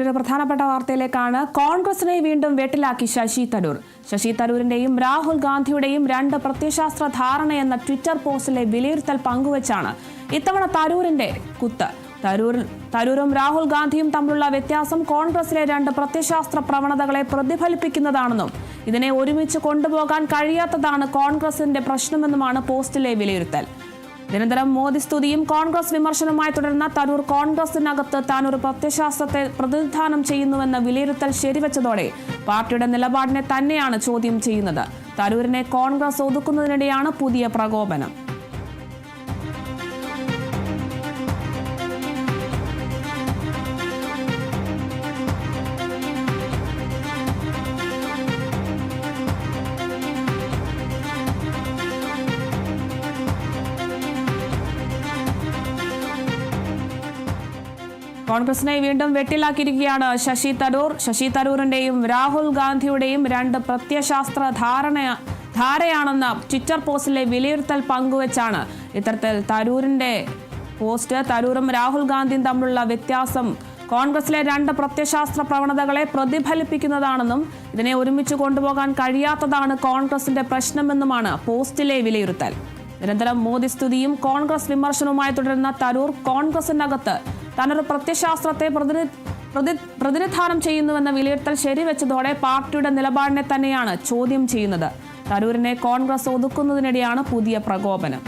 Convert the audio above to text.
മറ്റൊരു പ്രധാനപ്പെട്ട വാർത്തയിലേക്കാണ് കോൺഗ്രസിനെ വീണ്ടും വെട്ടിലാക്കി ശശി തരൂർ. ശശി തരൂരിന്റെയും രാഹുൽ ഗാന്ധിയുടെയും രണ്ട് പ്രത്യശാസ്ത്ര ധാരണ എന്ന ട്വിറ്റർ പോസ്റ്റിലെ വിലയിരുത്തൽ പങ്കുവച്ചാണ് ഇത്തവണ തരൂരിന്റെ കുത്ത്. തരൂർ തരൂരും രാഹുൽ ഗാന്ധിയും തമ്മിലുള്ള വ്യത്യാസം കോൺഗ്രസിലെ രണ്ട് പ്രത്യശാസ്ത്ര പ്രവണതകളെ പ്രതിഫലിപ്പിക്കുന്നതാണെന്നും ഇതിനെ ഒരുമിച്ച് കൊണ്ടുപോകാൻ കഴിയാത്തതാണ് കോൺഗ്രസിന്റെ പ്രശ്നമെന്നുമാണ് പോസ്റ്റിലെ വിലയിരുത്തൽ. നിരന്തരം മോദി സ്തുതിയും കോൺഗ്രസ് വിമർശനവുമായി തുടർന്ന തരൂർ കോൺഗ്രസിനകത്ത് താൻ ഒരു പ്രത്യശാസ്ത്രത്തെ പ്രതിനിധാനം ചെയ്യുന്നുവെന്ന വിലയിരുത്തൽ ശരിവച്ചതോടെ പാർട്ടിയുടെ നിലപാടിനെ തന്നെയാണ് ചോദ്യം ചെയ്യുന്നത്. തരൂരിനെ കോൺഗ്രസ് ഒതുക്കുന്നതിനിടെയാണ് പുതിയ പ്രകോപനം. കോൺഗ്രസിനെ വീണ്ടും വെട്ടിലാക്കിയിരിക്കുകയാണ് ശശി തരൂർ. ശശി തരൂറിന്റെയും രാഹുൽ ഗാന്ധിയുടെയും രണ്ട് പ്രത്യശാസ്ത്ര ധാരണ ധാരയാണെന്ന ട്വിറ്റർ പോസ്റ്റിലെ വിലയിരുത്തൽ പങ്കുവച്ചാണ്. ഇത്തരത്തിൽ തരൂരിന്റെ പോസ്റ്റ് തരൂറും രാഹുൽ ഗാന്ധിയും തമ്മിലുള്ള വ്യത്യാസം കോൺഗ്രസിലെ രണ്ട് പ്രത്യശാസ്ത്ര പ്രവണതകളെ പ്രതിഫലിപ്പിക്കുന്നതാണെന്നും ഇതിനെ ഒരുമിച്ച് കൊണ്ടുപോകാൻ കഴിയാത്തതാണ് കോൺഗ്രസിന്റെ പ്രശ്നമെന്നുമാണ് പോസ്റ്റിലെ വിലയിരുത്തൽ. നിരന്തരം മോദി സ്തുതിയും കോൺഗ്രസ് വിമർശനവുമായി തുടരുന്ന തരൂർ കോൺഗ്രസിനകത്ത് താനൊരു പ്രത്യശാസ്ത്രത്തെ പ്രതി പ്രതി പ്രതിനിധാനം ചെയ്യുന്നുവെന്ന വിലയിരുത്തൽ ശരിവെച്ചതോടെ പാർട്ടിയുടെ നിലപാടിനെ തന്നെയാണ് ചോദ്യം ചെയ്യുന്നത്. തരൂരിനെ കോൺഗ്രസ് ഒതുക്കുന്നതിനിടെയാണ് പുതിയ പ്രകോപനം.